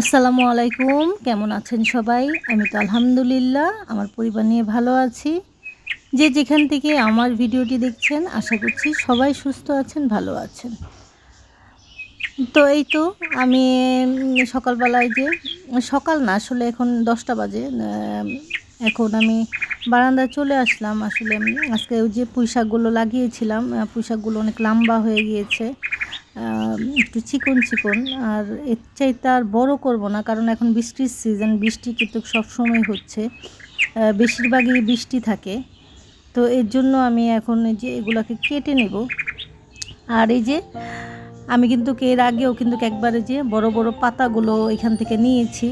আসসালামু আলাইকুম। কেমন আছেন সবাই? আমি তো আলহামদুলিল্লাহ আমার পরিবার নিয়ে ভালো আছি। যে যেখান থেকে আমার ভিডিওটি দেখছেন আশা করছি সবাই সুস্থ আছেন ভালো আছেন। তো এই তো আমি সকালবেলায় যে সকাল না আসলে এখন দশটা বাজে। এখন আমি বারান্দায় চলে আসলাম। আসলে আজকে ওই যে পুঁই শাকগুলো লাগিয়েছিলাম আহ, পুঁই শাকগুলো অনেক লম্বা হয়ে গিয়েছে। একটু চিকন চিকন, আর এর চাইতে আর বড় করব না, কারণ এখন বৃষ্টির সিজন বৃষ্টি কিন্তু সবসময় হচ্ছে। বেশিরভাগই বৃষ্টি থাকে। তো এর জন্য আমি এখন যে এগুলাকে কেটে নেব। আর এই যে আমি কিন্তু এর আগেও কিন্তু একবারে যে বড় বড় পাতাগুলো এখান থেকে নিয়েছি।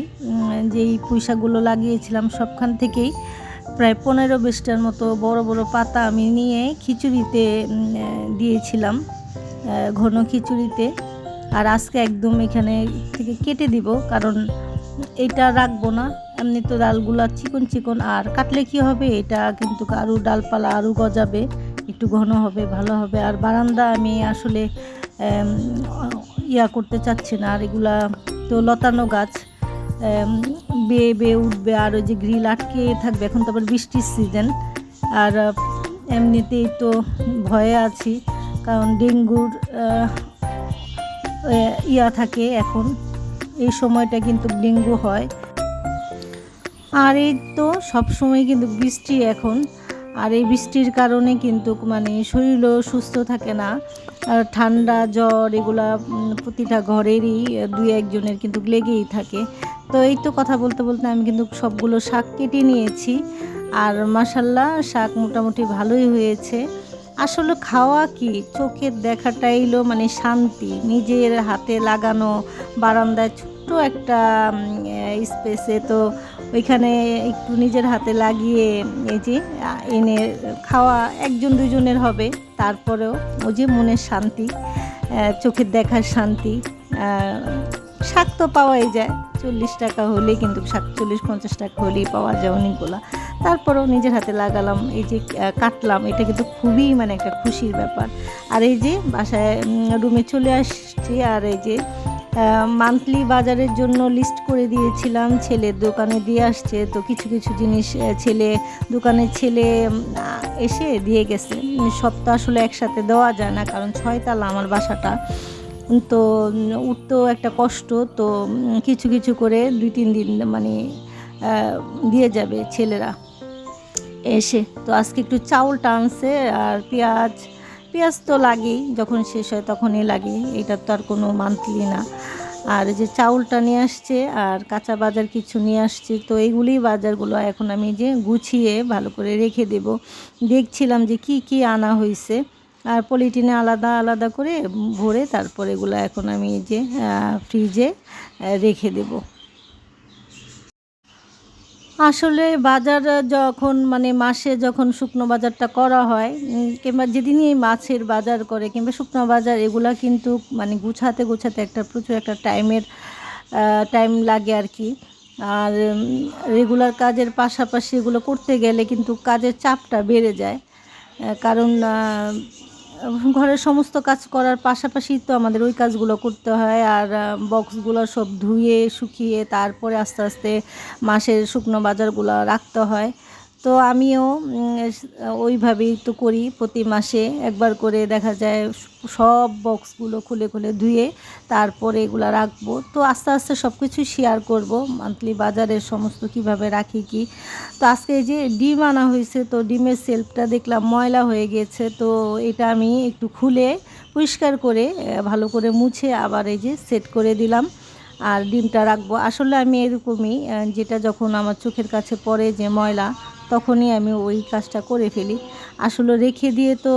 যেই পুঁইশাকগুলো লাগিয়েছিলাম সবখান থেকেই প্রায় পনেরো বিশটার মতো বড় বড় পাতা আমি নিয়ে খিচুড়িতে দিয়েছিলাম। ঘন খিচুড়িতে। আর আজকে একদম এখানে থেকে কেটে দিব, কারণ এটা রাখব না। এমনি তো ডালগুলা চিকন চিকন, আর কাটলে কি হবে? এটা কিন্তু আরও ডালপালা আরও গজাবে, একটু ঘন হবে, ভালো হবে। আর বারান্দা আমি আসলে ইয়া করতে চাচ্ছি না, আর এগুলা তো লতানো গাছ। বেয়ে বেয়ে উঠবে, আর ওই যে গ্রিল আটকে থাকবে, এখন তো আবার বৃষ্টির সিজন আর এমনিতেই তো ভয়ে আছি। কারণ ডেঙ্গুর ইয়া থাকে এখন। এই সময়টা কিন্তু ডেঙ্গু হয়। আর এই তো সব সময় কিন্তু বৃষ্টি এখন। আর এই বৃষ্টির কারণে কিন্তু মানে শরীরও সুস্থ থাকে না। আর ঠান্ডা, জ্বর এগুলা প্রতিটা ঘরেরই দুই একজনের কিন্তু লেগেই থাকে। তো এই তো কথা বলতে বলতে আমি কিন্তু সবগুলো শাক কেটে নিয়েছি। আর মাসাল্লাহ শাক মোটামুটি ভালোই হয়েছে। আসলে খাওয়া কি? চোখের দেখাটাই হলো মানে শান্তি, নিজের হাতে লাগানো বারান্দায় ছোট্ট একটা স্পেসে তো ওইখানে একটু নিজের হাতে লাগিয়ে এই যে এনে খাওয়া একজন দুজনের হবে। তারপরেও ওই যে মনের শান্তি চোখের দেখার শান্তি শাক তো পাওয়াই যায়। চল্লিশ টাকা হলেই কিন্তু শাক, চল্লিশ পঞ্চাশ টাকা হলেই পাওয়া যায় অনেকগুলা। তারপরেও নিজের হাতে লাগালাম, এই যে কাটলাম, এটা কিন্তু খুবই মানে একটা খুশির ব্যাপার। আর এই যে, বাসায় রুমে চলে আসছি, আর এই যে মান্থলি বাজারের জন্য লিস্ট করে দিয়েছিলাম ছেলের দোকানে দিয়ে আসছে, তো কিছু কিছু জিনিস ছেলে দোকানের ছেলে এসে দিয়ে গেছে। তো আসলে একসাথে দেওয়া যায় না, কারণ ছয়তলা আমার বাসাটা। তো উঠতেও একটা কষ্ট, তো কিছু কিছু করে দুই, তিন দিন মানে দিয়ে যাবে ছেলেরা। এসে, তো আজকে একটু চাউলটা আনছে আর পেঁয়াজ পেঁয়াজ তো লাগেই, যখন শেষ হয় তখনই লাগে এটা তো আর কোনো মান্থলি না। আর যে চাউলটা নিয়ে আসছে আর কাঁচা বাজার কিছু নিয়ে আসছে, তো এইগুলি বাজারগুলো এখন আমি যে গুছিয়ে ভালো করে রেখে দেব। দেখছিলাম যে কি কি আনা হয়েছে। আর পলিটিনে আলাদা আলাদা করে ভরে তারপর এগুলো এখন আমি যে ফ্রিজে রেখে দেবো। আসলে বাজার যখন মানে মাসে যখন শুকনো বাজারটা করা হয় কিংবা যেদিনই মাছের বাজার করে কিংবা শুকনো বাজার, এগুলা কিন্তু মানে গুছাতে গুছাতে একটা প্রচুর একটা টাইমের টাইম লাগে আর কি। আর রেগুলার কাজের পাশাপাশি এগুলো করতে গেলে কিন্তু কাজের চাপটা বেড়ে যায়। কারণ ঘরের সমস্ত কাজ করার পাশাপাশি তো আমাদের ওই কাজগুলো করতে হয় আর বক্সগুলো সব ধুয়ে, শুকিয়ে তারপরে আস্তে আস্তে মাসের শুকনো বাজারগুলো রাখতে হয়। তো আমিও ওইভাবেই তো করি প্রতি মাসে। একবার করে দেখা যায় সব বক্সগুলো খুলে খুলে ধুয়ে তারপরে এগুলো রাখব। তো আস্তে আস্তে সব কিছু শেয়ার করব মান্থলি বাজারের সমস্ত কীভাবে রাখি কি। তো আজকে যে ডিম আনা হয়েছে, তো ডিমের সেলফটা দেখলাম ময়লা হয়ে গেছে, তো এটা আমি একটু খুলে পরিষ্কার করে ভালো করে মুছে আবার এই যে সেট করে দিলাম আর ডিমটা রাখব। আসলে আমি এরকমই যেটা যখন আমার চোখের কাছে পড়ে যে ময়লা তখনই আমি ওই কাজটা করে ফেলি। আসলে রেখে দিয়ে তো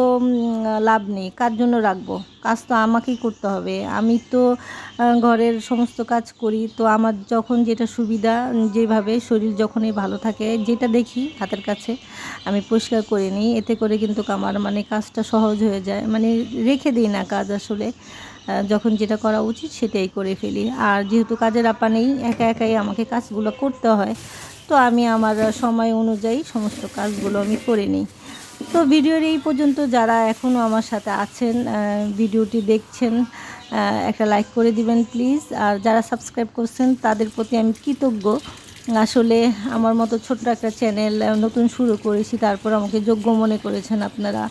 লাভ নেই। কার জন্য রাখব? কাজ তো আমাকেই করতে হবে। আমি তো ঘরের সমস্ত কাজ করি। তো আমার যখন যেটা সুবিধা, যেভাবে শরীর যখনই ভালো থাকে, যেটা দেখি হাতের কাছে, আমি পরিষ্কার করে নিই। এতে করে কিন্তু আমার মানে কাজটা সহজ হয়ে যায়। মানে রেখে দিই না কাজ আসলে। যখন যেটা করা উচিত সেটাই করে ফেলি। আর যেহেতু কাজের আপা নেই, একা একাই আমাকে কাজগুলো করতে হয়, তো আমি আমার সময় অনুযায়ী সমস্ত কাজগুলো আমি করে নিই। তো ভিডিওর এই পর্যন্ত যারা এখনও আমার সাথে আছেন ভিডিওটি দেখছেন একটা লাইক করে দিবেন প্লিজ। আর যারা সাবস্ক্রাইব করছেন, তাদের প্রতি আমি কৃতজ্ঞ। আসলে আমার মতো ছোট্ট একটা চ্যানেল নতুন শুরু করেছি তারপর আমাকে যোগ্য মনে করেছেন আপনারা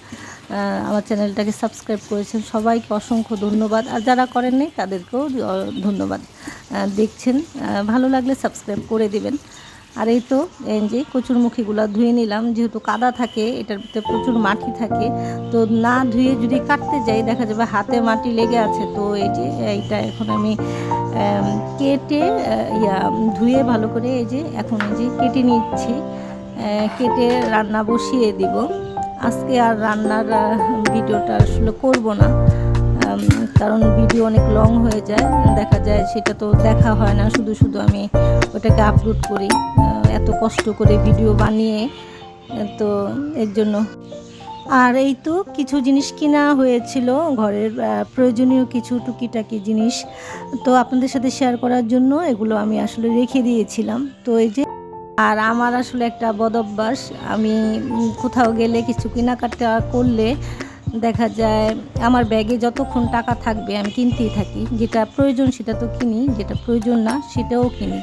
আমার চ্যানেলটাকে সাবস্ক্রাইব করেছেন সবাইকে অসংখ্য ধন্যবাদ। আর যারা করেননি তাদেরকেও ধন্যবাদ দেখছেন ভালো লাগলে সাবস্ক্রাইব করে দিবেন। আর এই তো এই যে কচুরমুখীগুলো ধুয়ে নিলাম যেহেতু কাদা থাকে এটার ভিতরে প্রচুর মাটি থাকে তো না ধুয়ে যদি কাটতে যাই দেখা যাবে হাতে মাটি লেগে আছে তো এই যে এইটা এখন আম, কেটে ইয়া, ধুয়ে ভালো করে এই যে এখন এই যে কেটে নিচ্ছি। কেটে রান্না বসিয়ে দিব। আজকে আর রান্নার ভিডিওটা আসলে করব না। কারণ ভিডিও অনেক লং হয়ে যায়। দেখা যায় সেটা তো দেখা হয় না। শুধু শুধু আমি ওটাকে আপলোড করি। এত কষ্ট করে ভিডিও বানিয়ে তো এর জন্য আর এই তো কিছু জিনিস কিনা হয়েছিল ঘরের প্রয়োজনীয় কিছু টুকিটাকি জিনিস। তো আপনাদের সাথে শেয়ার করার জন্য এগুলো আমি আসলে রেখে দিয়েছিলাম। তো এই যে, আর আমার আসলে একটা বদভ্যাস আমি কোথাও গেলে কিছু কেনাকাটা করলে দেখা যায় আমার ব্যাগে যতক্ষণ টাকা থাকবে আমি কিনতেই থাকি। যেটা প্রয়োজন সেটা তো কিনি, যেটা প্রয়োজন না সেটাও কিনি।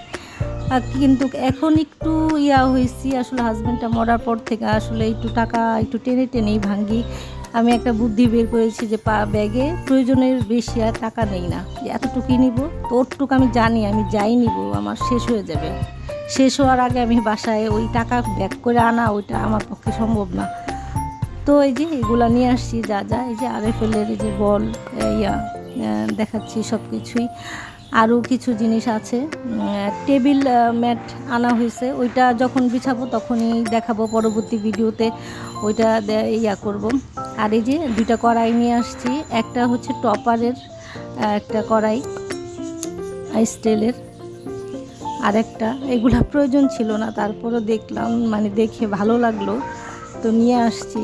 কিন্তু এখন একটু ইয়া হয়েছি, আসলে হাজব্যান্ডটা মরার পর থেকে আসলে একটু টাকা একটু টেনে টেনেই ভাঙ্গি। আমি একটা বুদ্ধি বের করেছি যে পা ব্যাগে প্রয়োজনের বেশি আর টাকা নেই না। যে এতটুকুই নিব তো ওরটুকু আমি জানি, আমি যাই নিব, আমার শেষ হয়ে যাবে। শেষ হওয়ার আগে আমি বাসায় ওই টাকা ব্যাক করে আনা, ওইটা আমার পক্ষে সম্ভব না। তো এই যে এগুলা নিয়ে আসছি, যা যা, এই যে আরএফএলের এই যে বল, ইয়া দেখাচ্ছি সব কিছুই আরও কিছু জিনিস আছে। টেবিল ম্যাট আনা হয়েছে। ওইটা যখন বিছাবো তখনই দেখাবো পরবর্তী ভিডিওতে। ওইটা ইয়া করব। আর এই যে দুইটা কড়াই নিয়ে আসছি। একটা হচ্ছে টপারের একটা কড়াই, স্টিলের। আরেকটা এগুলা প্রয়োজন ছিল না। তারপরও দেখলাম মানে দেখে ভালো লাগল। তো নিয়ে আসছি।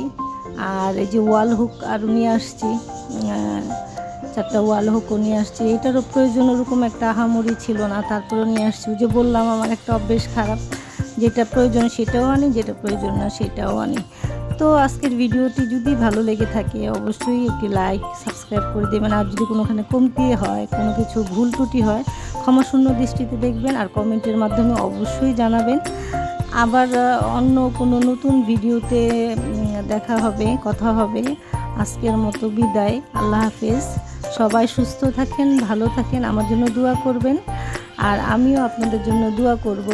আর এই যে ওয়াল হুক আরও নিয়ে আসছি। চারটা ওয়াল হুকও নিয়ে আসছি। এটারও প্রয়োজন ওরকম একটা আহামরি ছিল না, তারপরেও নিয়ে আসছি। যে বললাম, আমার একটা অভ্যেস খারাপ। যেটা প্রয়োজন সেটাও আনি, যেটা প্রয়োজন না সেটাও আনি। তো আজকের ভিডিওটি যদি ভালো লেগে থাকে, অবশ্যই একটি লাইক, সাবস্ক্রাইব করে দেবেন। আর যদি কোনোখানে কমতি হয়, কোনো কিছু ভুল ত্রুটি হয় ক্ষমাশূন্য দৃষ্টিতে দেখবেন আর কমেন্টের মাধ্যমে অবশ্যই জানাবেন। আবার অন্য কোনো নতুন ভিডিওতে দেখা হবে, কথা হবে। আজকের মতো বিদায়। আল্লাহ হাফেজ। সবাই সুস্থ থাকেন, ভালো থাকেন, আমার জন্য দোয়া করবেন। আর আমিও আপনাদের জন্য দোয়া করব।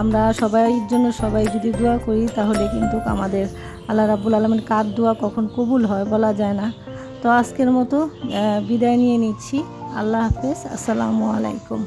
আমরা সবাইয়ের জন্য সবাই যদি দোয়া করি, তাহলে কিন্তু আমাদের আল্লাহ রাবুল আলমের কার দোয়া কখন কবুল হয় বলা যায় না। তো আজকের মতো বিদায় নিয়ে নিচ্ছি। আল্লাহ হাফেজ। আসসালামু আলাইকুম।